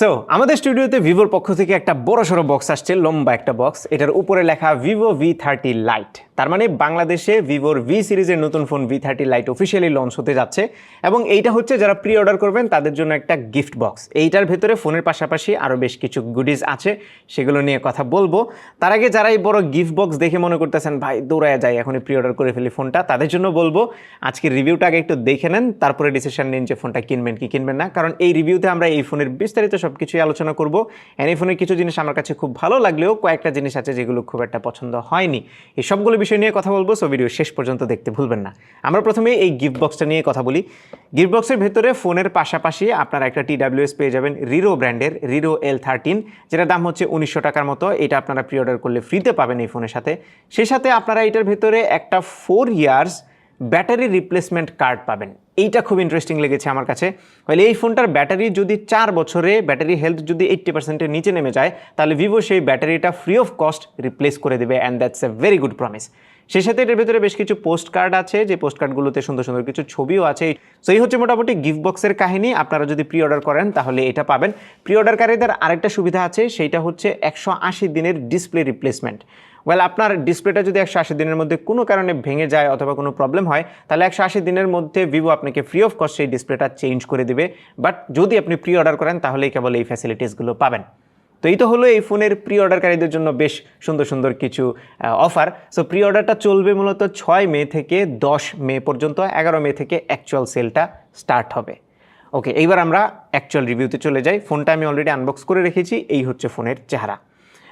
So আমাদের স্টুডিওতে ভিভোর পক্ষ থেকে একটা বড় সড়ো বক্স আসছে, লম্বা একটা বক্স এটার উপরে লেখা ভিভো ভি থার্টি লাইট তার মানে বাংলাদেশে ভিভোর ভি সিরিজের নতুন phone V thirty lite officially launch হতে যাচ্ছে। এবং এইটা হচ্ছে যারা প্রি অর্ডার করবেন, তাদের জন্য একটা গিফট বক্স এইটার ভেতরে ফোনের পাশাপাশি আরও বেশ কিছু গুডিজ আছে, সেগুলো নিয়ে কথা বলব। তার আগে যারা এই বড় গিফট বক্স দেখে মনে করতেছেন, ভাই, দৌড়ায় যায় এখনই প্রি অর্ডার করে ফেলি ফোনটা তাদের জন্য বলব, আজকের রিভিউটা আগে একটু দেখে নেন, তারপরে ডিসিশন নিন যে ফোনটা কিনবেন কি কিনবেন না। কারণ এই রিভিউতে আমরা এই ফোনের বিস্তারিত সব কিছুই আলোচনা করব। এন্ড এই ফোনের কিছু জিনিস আমার কাছে খুব ভালো লাগলেও কয়েকটা জিনিস আছে যেগুলো খুব একটা পছন্দ হয়নি। এই সবগুলো বিষয় নিয়ে কথা বলব সো ভিডিও শেষ পর্যন্ত দেখতে ভুলবেন না। আমরা প্রথমে এই গিফট বক্সটা নিয়ে কথা বলি। গিফট বক্সের ভেতরে ফোনের পাশাপাশি আপনারা একটা টিডাব্লিউএস পেয়ে যাবেন রিরো ব্র্যান্ডের রিরো এল থার্টিন যেটার দাম হচ্ছে উনিশশো টাকার মতো। এটা আপনারা প্রি অর্ডার করলে ফ্রিতে পাবেন এই ফোনের সাথে। সেই সাথে আপনারা এটার ভেতরে একটা four years battery replacement card পাবেন। এইটা খুব ইন্টারেস্টিং লেগেছে আমার কাছে। তাহলে এই ফোনটার ব্যাটারি যদি চার বছরে, ব্যাটারি হেলথ যদি এইট্টি পার্সেন্টের নিচে নেমে যায়, তাহলে ভিভো সেই ব্যাটারিটা ফ্রি অফ কস্ট রিপ্লেস করে দেবে and that's a very good promise সেই সাথে এটার ভেতরে বেশ কিছু পোস্ট কার্ড আছে, যে পোস্ট কার্ডগুলোতে সুন্দর সুন্দর কিছু ছবিও আছে। সো এই হচ্ছে মোটামুটি গিফট বক্সের কাহিনী। আপনারা যদি প্রি অর্ডার করেন, তাহলে এটা পাবেন। প্রি অর্ডারকারীদের আরেকটা সুবিধা আছে, সেইটা হচ্ছে একশো আশি দিনের ডিসপ্লে রিপ্লেসমেন্ট ওয়েল আপনার ডিসপ্লেটা যদি একশো আশি দিনের মধ্যে কোনো কারণে ভেঙে যায় অথবা কোনো প্রবলেম হয়, তাহলে একশো আশি দিনের মধ্যে ভিভো আপনাকে ফ্রি অফ কস্ট সেই ডিসপ্লেটা চেঞ্জ করে দেবে। বাট যদি আপনি প্রি অর্ডার করেন, তাহলেই কেবল এই ফ্যাসিলিটিসগুলো পাবেন। তো এই তো হলো এই ফোনের প্রি অর্ডারকারীদের জন্য বেশ সুন্দর সুন্দর কিছু অফার সো প্রি অর্ডারটা চলবে মূলত ছয় মে থেকে দশ মে পর্যন্ত, এগারো মে থেকে অ্যাকচুয়াল সেলটা স্টার্ট হবে। ওকে এইবার আমরা অ্যাকচুয়াল রিভিউতে চলে যাই। ফোনটা আমি অলরেডি আনবক্স করে রেখেছি। এই হচ্ছে ফোনের চেহারা।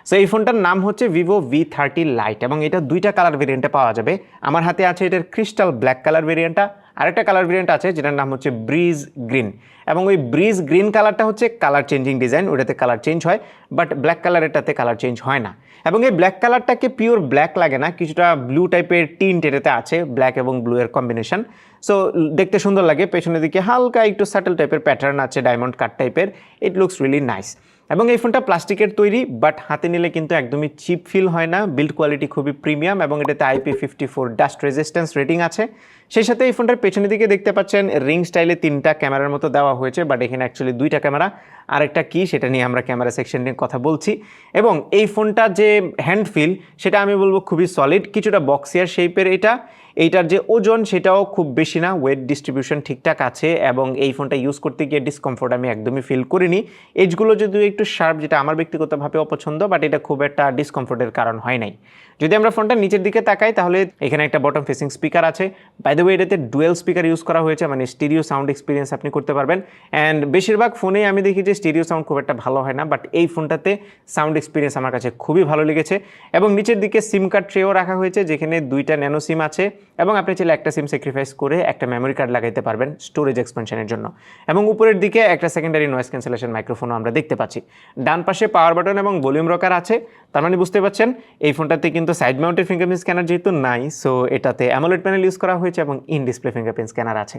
সো এই ফোনটার নাম হচ্ছে ভিভো ভি থার্টি লাইট এবং এটা দুইটা কালার ভেরিয়েন্টে পাওয়া যাবে। আমার হাতে আছে এটার ক্রিস্টাল ব্ল্যাক কালার ভেরিয়েন্টটা আরেকটা কালার ভেরিয়েন্ট আছে, যেটার নাম হচ্ছে ব্রিজ গ্রিন এবং ওই ব্রিজ গ্রিন কালারটা হচ্ছে কালার চেঞ্জিং ডিজাইন ওটাতে কালার চেঞ্জ হয় বাট ব্ল্যাক কালারেরটাতে কালার চেঞ্জ হয় না। এবং এই ব্ল্যাক কালারটাকে পিওর ব্ল্যাক লাগে না, কিছুটা ব্লু টাইপের টিন্ট এটাতে আছে ব্ল্যাক এবং ব্লু এর কম্বিনেশন সো দেখতে সুন্দর লাগে, পেছনের দিকে হালকা একটু স্যাটেল টাইপের প্যাটার্ন আছে ডায়মন্ড কাট টাইপের ইট লুকস রিলি নাইস এবং এই ফোনটা প্লাস্টিকের তৈরি বাট হাতে নিলে কিন্তু একদমই চিপ ফিল হয় না। বিল্ড কোয়ালিটি খুবই প্রিমিয়াম এবং এটাতে IP fifty four dust resistance rating আছে। সেই সাথে এই ফোনটার পেছনের দিকে দেখতে পাচ্ছেন রিং স্টাইলে তিনটা ক্যামেরার মতো দেওয়া হয়েছে বাট এখানে অ্যাকচুয়ালি দুইটা ক্যামেরা। আরেকটা কি, সেটা নিয়ে আমরা ক্যামেরা সেকশন নিয়ে কথা বলছি। এবং এই ফোনটা যে হ্যান্ড ফিল সেটা আমি বলব খুবই সলিড কিছুটা বক্সিয়ার শেপের এটা। এইটার যে ওজন সেটাও খুব বেশি না ওয়েট ডিস্ট্রিবিউশন ঠিকঠাক আছে এবং এই ফোনটা ইউজ করতে গিয়ে ডিসকমফোর্ট আমি একদমই ফিল করিনি। এজগুলো যদিও একটু শার্প যেটা আমার ব্যক্তিগতভাবে অপছন্দ বাট এটা খুব একটা ডিসকমফোর্টের কারণ হয় নাই। যদি আমরা ফোনটা নিচের দিকে তাকাই, তাহলে এখানে একটা বটম ফেসিং স্পিকার আছে। বাই দ্য ওয়ে এটাতে ডুয়েল স্পিকার ইউজ করা হয়েছে মানে স্টিরিও সাউন্ড এক্সপিরিয়েন্স আপনি করতে পারবেন। অ্যান্ড বেশিরভাগ ফোনেই আমি দেখি যে স্টিরিও সাউন্ড খুব একটা ভালো হয় না বাট এই ফোনটাতে সাউন্ড এক্সপিরিয়েন্স আমার কাছে খুবই ভালো লেগেছে। এবং নিচের দিকে সিম কার্ড ট্রেও রাখা হয়েছে, যেখানে দুইটা ন্যানো সিম আছে। এবং আপনি চাইলে একটা সিম স্যাক্রিফাইস করে একটা মেমোরি কার্ড লাগাইতে পারবেন স্টোরেজ এক্সপেনশনের জন্য। এবং উপরের দিকে একটা সেকেন্ডারি নয়েস ক্যান্সেলেশন মাইক্রোফোনও আমরা দেখতে পাচ্ছি। ডান পাশে পাওয়ার বাটন এবং ভলিউম রকার আছে। তার মানে বুঝতে পারছেন, এই ফোনটাতে কিন্তু সাইড মাউন্টেড ফিঙ্গারপ্রিন্ট স্ক্যানার যেহেতু নাই সো এটাতে অ্যামোলেড প্যানেল ইউজ করা হয়েছে এবং ইন ডিসপ্লে ফিঙ্গারপ্রিন্ট স্ক্যানার আছে।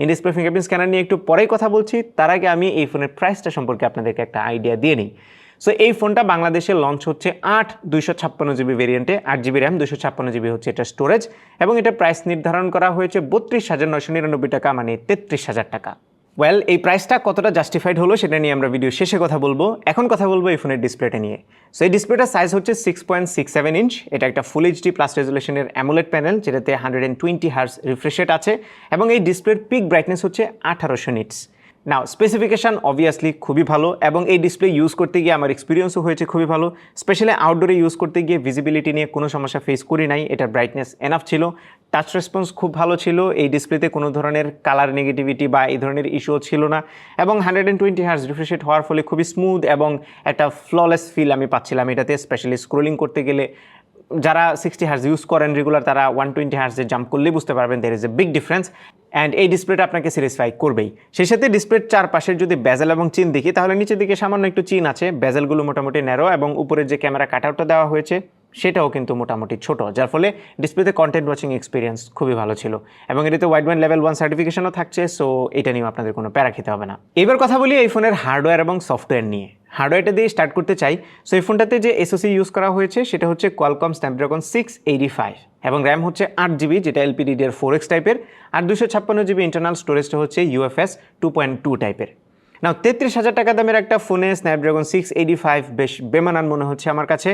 ইন ডিসপ্লে ফিঙ্গারপ্রিন্ট স্ক্যানার নিয়ে একটু পরেই কথা বলছি, তার আগে আমি এই ফোনের প্রাইসটা সম্পর্কে আপনাদেরকে একটা আইডিয়া দিয়ে নিই। সো এই ফোনটা বাংলাদেশে লঞ্চ হচ্ছে আট দুইশো ছাপ্পান্ন জিবি ভেরিয়েন্টে আট জিবি র্যাম দুশো ছাপ্পান্ন জিবি হচ্ছে এটা স্টোরেজ এবং এটা প্রাইস নির্ধারণ করা হয়েছে বত্রিশ হাজার নয়শো নিরানব্বই টাকা মানে তেত্রিশ হাজার টাকা। ওয়েল এই প্রাইসটা কতটা জাস্টিফাইড হলো সেটা নিয়ে আমরা ভিডিও শেষে কথা বলব। এখন কথা বলব এই ফোনের ডিসপ্লেটা নিয়ে। সো এই ডিসপ্লেটার সাইজ হচ্ছে six point six seven inch এটা একটা ফুল এইচডি প্লাস রেজুলেশনের অ্যামোলেড প্যানেল যেটাতে hundred and twenty hertz refresh rate আছে। এবং এই ডিসপ্লের পিক ব্রাইটনেস হচ্ছে আঠারোশো নিটস নাও স্পেসিফিকেশান অবভিয়াসলি খুবই ভালো এবং এই ডিসপ্লে ইউজ করতে গিয়ে আমার এক্সপিরিয়েন্সও হয়েছে খুবই ভালো। স্পেশালি আউটডোরে ইউজ করতে গিয়ে ভিজিবিলিটি নিয়ে কোনো সমস্যা ফেস করি নাই এটার ব্রাইটনেস এনাফ ছিল। টাচ রেসপন্স খুব ভালো ছিল, এই ডিসপ্লেতে কোনো ধরনের কালার নেগেটিভিটি বা এই ধরনের ইস্যুও ছিল না এবং hundred and twenty hertz refresh rate হওয়ার ফলে খুবই স্মুথ এবং একটা ফ্ললেস ফিল আমি পাচ্ছিলাম এটাতে স্পেশালি স্ক্রোলিং করতে গেলে। যারা সিক্সটি হার্স ইউজ করেন রেগুলার তারা ওয়ান টোয়েন্টি হার্সে জাম্প করলেই বুঝতে পারবেন there is a big difference and এই ডিসপ্লেটা আপনাকে স্যাটিসফাই করবেই। সেই সাথে ডিসপ্লের চারপাশের যদি বেজেল এবং চিন দেখি, তাহলে নিচের দিকে সামান্য একটু চিন আছে। বেজেলগুলো মোটামুটি ন্যারো এবং উপরের যে ক্যামেরা কাটআউটটা দেওয়া হয়েছে, সেটাও কিন্তু মোটামুটি ছোট, যার ফলে ডিসপ্লেতে কন্টেন্ট ওয়াচিং এক্সপিরিয়েন্স খুবই ভালো ছিল। এবং এটাতে ওয়াইড ব্যান্ড লেভেল ওয়ান সার্টিফিকেশনও থাকছে সো এটা নিয়েও আপনাদের কোনো প্যারা খেতে হবে না। এবার কথা বলি এই ফোনের হার্ডওয়্যার এবং সফটওয়্যার নিয়ে। হার্ডওয়্যারটা দিয়ে স্টার্ট করতে চাই সো এই ফোনটাতে যে এসওসি ইউজ করা হয়েছে, সেটা হচ্ছে Qualcomm Snapdragon six eighty five এবং র্যাম হচ্ছে আট জিবি, যেটা এলপিডিডিআর ফোর এক্স টাইপের আর দুশো ছাপ্পান্ন জিবি ইন্টারনাল স্টোরেজটা হচ্ছে ইউএফএস টু পয়েন্ট টু টাইপের না তেত্রিশ হাজার টাকা দামের একটা ফোনে স্ন্যাপড্রাগন সিক্স এইটি ফাইভ বেশ বেমানান মনে হচ্ছে আমার কাছে।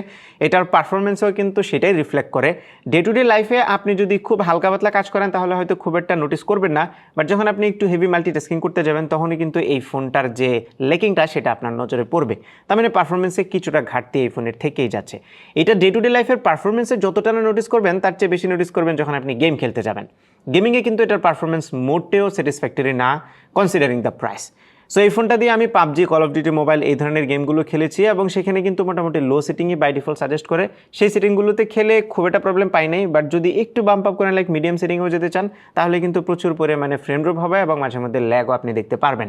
এটার পারফরমেন্সও কিন্তু সেটাই রিফ্লেক্ট করে। ডে টু ডে লাইফে আপনি যদি খুব হালকা পাতলা কাজ করেন, তাহলে হয়তো খুব একটা নোটিস করবেন না। বাট যখন আপনি একটু হেভি মাল্টিটাস্কিং করতে যাবেন, তখনই কিন্তু এই ফোনটার যে লেকিংটা সেটা আপনার নজরে পড়বে। তার মানে পারফরমেন্সে কিছুটা ঘাটতি এই ফোনের থেকেই যাচ্ছে। এটা ডে টু ডে লাইফের পারফরমেন্সে যতটা না নোটিস করবেন, তার চেয়ে বেশি নোটিস করবেন যখন আপনি গেম খেলতে যাবেন। গেমিংয়ে কিন্তু এটার পারফরমেন্স মোটেও স্যাটিসফ্যাক্টরি না কনসিডারিং দ্য প্রাইস সো এই ফোনটা দিয়ে আমি PUBG call of duty mobile এই ধরনের গেমগুলো খেলেছি এবং সেখানে কিন্তু মোটামুটি লো সেটিংই বাই ডিফল্ট সাজেস্ট করে। সেই সেটিংগুলোতে খেলে খুব একটা প্রবলেম পাই নাই বাট যদি একটু বাম্প আপ করে লাইক মিডিয়াম সেটিংয়েও যেতে চান, তাহলে কিন্তু প্রচুর পরিমাণে ফ্রেন্ড ড্রপ হবে এবং মাঝে মধ্যে ল্যাগও আপনি দেখতে পারবেন।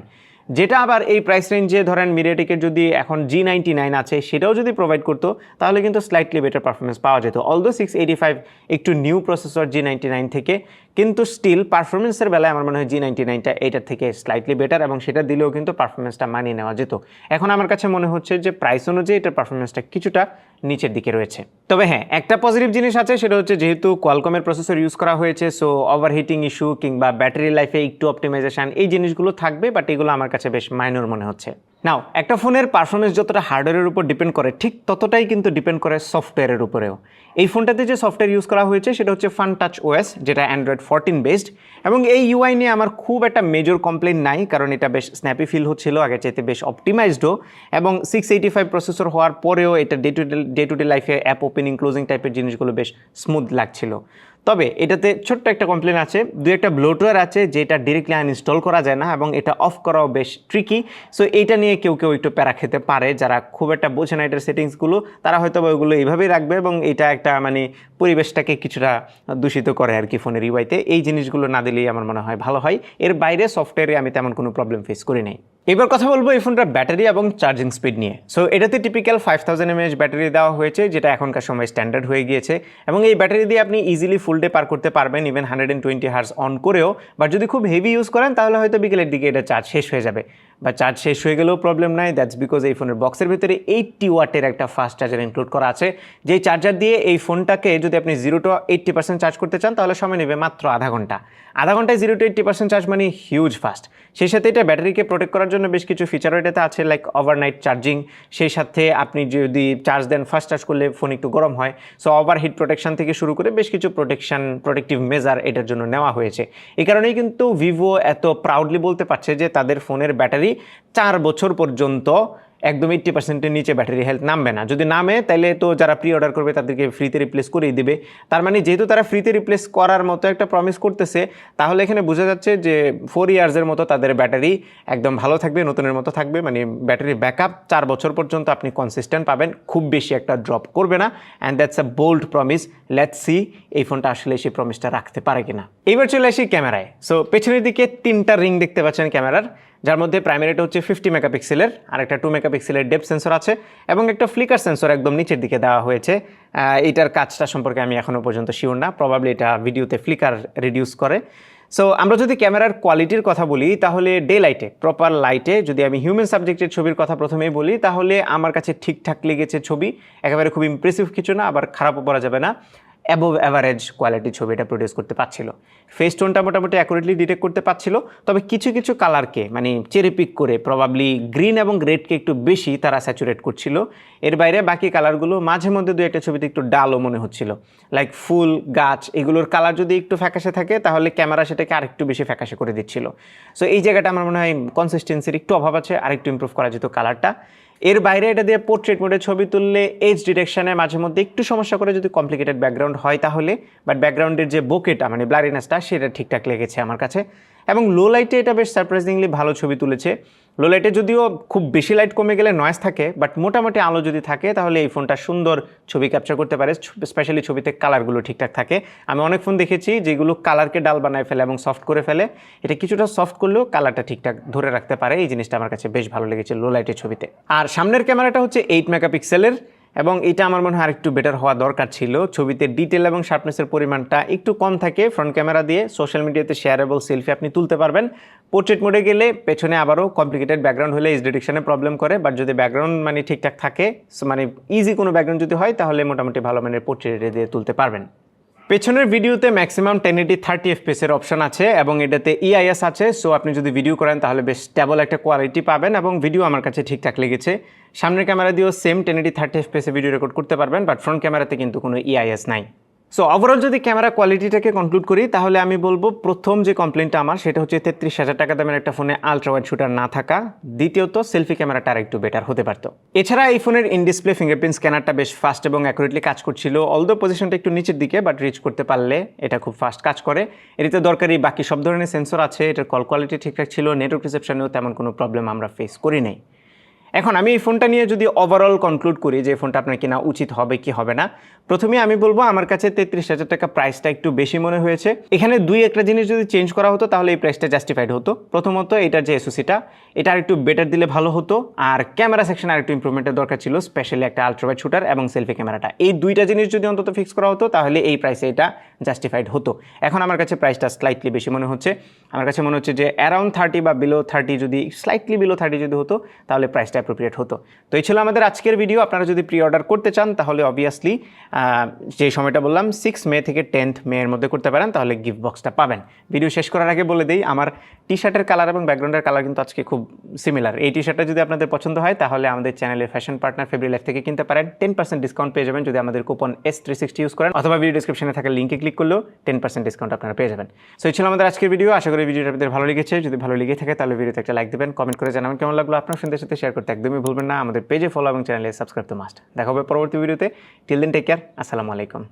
যেটা আবার এই প্রাইস রেঞ্জে ধরেন মিডিয়াটেকের যদি এখন জি নাইনটি নাইন আছে, সেটাও যদি প্রোভাইড করতো, তাহলে কিন্তু স্লাইটলি বেটার পারফরমেন্স পাওয়া যেত। অলদো সিক্স এইটি ফাইভ একটু new processor G ninety nine থেকে, কিন্তু স্টিল পারফরমেন্সের বেলায় আমার মনে হয় জি নাইনটি নাইনটা এইটার থেকে স্লাইটলি বেটার এবং সেটা দিলেও কিন্তু পারফরমেন্সটা মানিয়ে নেওয়া যেত। এখন আমার কাছে মনে হচ্ছে যে প্রাইস অনুযায়ী এটার পারফরমেন্সটা কিছুটা নিচের দিকে রয়েছে। তবে হ্যাঁ একটা পজিটিভ জিনিস আছে, সেটা হচ্ছে যেহেতু কোয়ালকমের প্রসেসর ইউজ করা হয়েছে সো ওভারহিটিং ইস্যু কিংবা ব্যাটারি লাইফে একটু অপটিমাইজেশন এই জিনিসগুলো থাকবে বাট এগুলো আমার কাছে বেশ মাইনর মনে হচ্ছে। নাও একটা ফোনের পারফরমেন্স যতটা হার্ডওয়্যারের উপর ডিপেন্ড করে, ঠিক ততটাই কিন্তু ডিপেন্ড করে সফটওয়্যারের উপরেও। এই ফোনটাতে যে সফটওয়্যার ইউজ করা হয়েছে, সেটা হচ্ছে ফান টাচ ওএস যেটা অ্যান্ড্রয়েড ফোরটিন বেসড এবং এই ইউআই নিয়ে আমার খুব একটা মেজর কমপ্লেন নাই, কারণ এটা বেশ স্ন্যাপি ফিল হচ্ছিল, আগের চাইতে বেশ অপটিমাইজডও এবং সিক্স এইটি ফাইভ প্রসেসর হওয়ার পরেও এটা day to day day to day লাইফে অ্যাপ ওপেনিং ক্লোজিং টাইপের জিনিসগুলো বেশ স্মুথ লাগছিল। তবে এটাতে ছোট্ট একটা কমপ্লেন আছে, দু একটা ব্লোটওয়্যার আছে যেটা ডিরেক্টলি আনইনস্টল করা যায় না এবং এটা অফ করাও বেশ ট্রিকি সো এইটা নিয়ে কেউ কেউ একটু প্যারা খেতে পারে, যারা খুব একটা বোঝে না এটার সেটিংসগুলো তারা হয়তো ওইগুলো এইভাবেই রাখবে এবং এটা একটা মানে পরিবেশটাকে কিছুটা দূষিত করে আর কি ফোনের ইউআইতে এই জিনিসগুলো না দিলেই আমার মনে হয় ভালো হয়। এর বাইরে সফটওয়্যারে আমি তেমন কোনো প্রবলেম ফেস করি নাই। এবার কথা বলব এই ফোনটার ব্যাটারি এবং চার্জিং স্পিড নিয়ে। সো এটাতে typical five thousand mAh battery দেওয়া হয়েছে, যেটা এখনকার সময় স্ট্যান্ডার্ড হয়ে গিয়েছে। এবং এই ব্যাটারি দিয়ে আপনি ইজিলি ফুল ডে পার করতে পারবেন even hundred and twenty hours on করেও। বাট যদি খুব হেভি ইউজ করেন, তাহলে হয়তো বিকেলের দিকে এটা চার্জ শেষ হয়ে যাবে। বা চার্জ শেষ হয়ে গেলেও প্রবলেম নাই দ্যাটস বিকজ এই ফোনের বক্সের ভিতরে এইটটি ওয়াটের একটা ফাস্ট চার্জার ইনক্লুড করা আছে। যেই চার্জার দিয়ে এই ফোনটাকে যদি আপনি zero to eighty percent charge করতে চান, তাহলে সময় নেবে মাত্র আধা ঘণ্টা। আধা ঘন্টায় zero to eighty percent charge মানে হিউজ ফাস্ট সেই সাথে এটা ব্যাটারিকে প্রোটেক্ট করার জন্য বেশ কিছু ফিচারও এটাতে আছে লাইক ওভারনাইট চার্জিং সেই সাথে আপনি যদি চার্জ দেন ফার্স্ট চার্জ করলে ফোন একটু গরম হয়। সো ওভার হিট প্রোটেকশন থেকে শুরু করে বেশ কিছু প্রোটেকশন প্রোটেক্টিভ মেজার এটার জন্য নেওয়া হয়েছে। এই কারণেই কিন্তু ভিভো এত প্রাউডলি বলতে পারছে যে তাদের ফোনের ব্যাটারি চার বছর পর্যন্ত একদম এইট্টি পার্সেন্টের নিচে ব্যাটারি হেলথ নামবে না। যদি নামে তাহলে তো যারা প্রি অর্ডার করবে, তাদেরকে ফ্রিতে রিপ্লেস করেই দিবে। তার মানে যেহেতু তারা ফ্রিতে রিপ্লেস করার মতো একটা প্রমিস করতেছে, তাহলে এখানে বোঝা যাচ্ছে যে ফোর ইয়ার্সের মতো তাদের ব্যাটারি একদম ভালো থাকবে, নতুনের মতো থাকবে। মানে ব্যাটারি ব্যাকআপ চার বছর পর্যন্ত আপনি কনসিস্টেন্ট পাবেন, খুব বেশি একটা ড্রপ করবে না। And that's a bold promise let's see এই ফোনটা আসলে সেই প্রমিসটা রাখতে পারে কিনা। এবার চলে আসি ক্যামেরায়। সো পেছনের দিকে তিনটা রিং দেখতে পাচ্ছেন ক্যামেরার। যার মধ্যে প্রাইমারিটা হচ্ছে ফিফটি মেগাপিক্সেলের আর একটা টু মেগাপিক্সেলের ডেপ সেন্সর আছে, এবং একটা ফ্লিকার সেন্সর একদম নিচের দিকে দেওয়া হয়েছে। এটার কাজটা সম্পর্কে আমি এখনও পর্যন্ত শিওর না প্রবাবলি এটা ভিডিওতে ফ্লিকার রিডিউস করে। সো আমরা যদি ক্যামেরার কোয়ালিটির কথা বলি, তাহলে ডে লাইটে প্রপার লাইটে যদি আমি হিউম্যান সাবজেক্টের ছবির কথা প্রথমেই বলি, তাহলে আমার কাছে ঠিকঠাক লেগেছে ছবি। একেবারে খুব ইমপ্রেসিভ কিছু না, আবার খারাপও বলা যাবে না। অ্যাবোভ অ্যাভারেজ কোয়ালিটির ছবিটা প্রডিউস করতে পারছিল। ফেস টোনটা মোটামুটি অ্যাকুরেটলি ডিটেক্ট করতে পারছিল, তবে কিছু কিছু কালারকে মানে চেরি পিক করে প্রবাবলি গ্রিন এবং রেডকে একটু বেশি তারা স্যাচুরেট করছিল। এর বাইরে বাকি কালারগুলো মাঝে মধ্যে দু একটা ছবিতে একটু ডালও মনে হচ্ছিল। লাইক ফুল, গাছ, এগুলোর কালার যদি একটু ফ্যাকাশে থাকে, তাহলে ক্যামেরা সেটাকে আরেকটু বেশি ফ্যাকাশে করে দিচ্ছিল। সো এই জায়গাটা আমার মনে হয় কনসিস্টেন্সির একটু অভাব আছে, আরেকটু ইমপ্রুভ করা যেত কালারটা এর বাইরে এটা দিয়ে পোর্ট্রেট মোডে ছবি তুললে এজ ডিটেকশনে মাঝে মধ্যে একটু সমস্যা করে যদি কমপ্লিকেটেড ব্যাকগ্রাউন্ড হয় তাহলে। বাট ব্যাকগ্রাউন্ডের যে বোকেটা মানে ব্লারিনেসটা সেটা ঠিকঠাক লেগেছে আমার কাছে। এবং লো লাইটে এটা বেশ সারপ্রাইজিংলি ভালো ছবি তুলেছে। লো লাইটে যদিও খুব বেশি লাইট কমে গেলে নয়েস থাকে বাট মোটামুটি আলো যদি থাকে, তাহলে এই ফোনটা সুন্দর ছবি ক্যাপচার করতে পারে স্পেশালি ছবিতে কালারগুলো ঠিকঠাক থাকে। আমি অনেক ফোন দেখেছি যেগুলো কালারকে ডাল বানায় ফেলে এবং সফট করে ফেলে। এটা কিছুটা সফট করলেও কালারটা ঠিকঠাক ধরে রাখতে পারে। এই জিনিসটা আমার কাছে বেশ ভালো লেগেছে লো লাইটের ছবিতে। আর সামনের ক্যামেরাটা হচ্ছে এইট মেগাপিক্সেলের এবং এটা আমার মনে হয় আরেকটু বেটার হওয়া দরকার ছিল। ছবিতে ডিটেল এবং শার্পনেসের পরিমাণটা একটু কম থাকে ফ্রন্ট ক্যামেরা দিয়ে। সোশ্যাল মিডিয়াতে শেয়ারেবল সেলফি আপনি তুলতে পারবেন। পোর্ট্রেট মোডে গেলে পেছনে আবারও কমপ্লিকেটেড ব্যাকগ্রাউন্ড হলে ইজ ডিটেকশনে প্রবলেম করে। বাট যদি ব্যাকগ্রাউন্ড মানে ঠিকঠাক থাকে মানে ইজি কোনো ব্যাকগ্রাউন্ড যদি হয়, তাহলে মোটামুটি ভালো মানের পোর্ট্রেট দিয়ে তুলতে পারবেন। পেছনের ভিডিওতে maximum ten eighty thirty FPS এর অপশন আছে এবং এটাতে ইআইএস আছে সো আপনি যদি ভিডিও করেন তাহলে বেশ স্টেবল একটা কোয়ালিটি পাবেন এবং ভিডিও আমার কাছে ঠিকঠাক লেগেছে। সামনের ক্যামেরা দিয়েও same ten eighty thirty FPS video record করতে পারবেন বাট ফ্রন্ট ক্যামেরাতে কিন্তু কোনো ইআইএস নাই। সো ওভারঅল যদি ক্যামেরা কোয়ালিটিটাকে কনক্লুড করি, তাহলে আমি বলব প্রথম যে কমপ্লেনটা আমার, সেটা হচ্ছে তেত্রিশ হাজার টাকা দামের একটা ফোনে আলট্রা ওয়াইড শুটার না থাকা। দ্বিতীয়ত সেলফি ক্যামেরাটা আর একটু বেটার হতে পারতো। এছাড়া এই ফোনের ইন ডিসপ্লে ফিঙ্গারপ্রিন্ট স্ক্যানারটা বেশ ফাস্ট এবং অ্যাকুরেটলি কাজ করছিল। অলদো পজিশনটা একটু নিচের দিকে বাট রিচ করতে পারলে এটা খুব ফাস্ট কাজ করে। এটিতে দরকারি বাকি সব ধরনের সেন্সর আছে, এটার কল কোয়ালিটি ঠিকঠাক ছিল নেটওয়ার্ক রিসেপশনেও তেমন কোনো প্রবলেম আমরা ফেস করি নাই। এখন আমি এই ফোনটা নিয়ে যদি ওভারঅল কনক্লুড করি যে ফোনটা আপনার কেনা উচিত হবে কি হবে না, প্রথমে আমি বলব আমার কাছে তেত্রিশ হাজার টাকা প্রাইসটা একটু বেশি মনে হয়েছে। এখানে দুই একটা জিনিস যদি চেঞ্জ করা হতো তাহলে এই প্রাইসটা জাস্টিফাইড হতো। প্রথমত এটার যে এসওসিটা এটা আর একটু বেটার দিলে ভালো হতো। আর ক্যামেরা সেকশন আর একটু ইম্প্রুভমেন্টের দরকার ছিল স্পেশালি একটা আলট্রাওয়াইড শুটার এবং সেলফি ক্যামেরাটা এই দুইটা জিনিস যদি অন্তত ফিক্স করা হতো তাহলে এই প্রাইসে এটা জাস্টিফাইড হতো। এখন আমার কাছে প্রাইসটা স্লাইটলি বেশি মনে হচ্ছে। আমার কাছে মনে হচ্ছে যে অ্যারাউন্ড থার্টি বা বিলো থার্টি যদি স্লাইটলি বিলো থার্টি যদি হতো, তাহলে প্রাইসটা অ্যাপ্রোপ্রিয়েট হতো। তো এই ছিল আমাদের আজকের ভিডিও আপনারা যদি প্রি অর্ডার করতে চান, তাহলে অবভিয়াসলি যে সময়টা বললাম সিক্স মে থেকে টেন্থ মে এর মধ্যে করতে পারেন, তাহলে গিফট বক্সটা পাবেন। ভিডিও শেষ করার আগে বলে দিই, আমার টি শার্টের কালার এবং ব্যাকগ্রাউন্ডের কালার কিন্তু আজকে খুব সিমিলার এই টি শার্টটা যদি আপনাদের পছন্দ হয়, তাহলে আমাদের চ্যানেলের ফ্যাশন পার্টনার ফেব্রি লাইফ থেকে কিনতে পারেন। টেন পার্সেন্ট ডিসকাউন্ট পেয়ে যাবেন যদি আমাদের coupon S three sixty use করেন, অথবা ভিডিও ডিসক্রিপশনে থাকা লিঙ্কে ক্লিক করলেও টেন পার্সেন্ট ডিসকাউন্ট আপনারা পেয়ে যাবেন। সো এই ছিল আমাদের আজকের ভিডিও আশা করি ভিডিওটা আপনাদের ভালো লেগেছে। যদি ভালো লেগে থাকে, তাহলে ভিডিওতে একটা লাইক দেবেন কমেন্ট করে জানাবেন কেমন লাগল। আপনার ফ্রেন্ডের সাথে শেয়ার করতে একদমই ভুলবেন না। আমাদের পেজে ফলো এবং চ্যানেলে সাবস্ক্রাইব তো মাস্ট দেখা হবে পরবর্তী ভিডিওতে টিল দেন টেক কেয়ার আসসালামু আলাইকুম।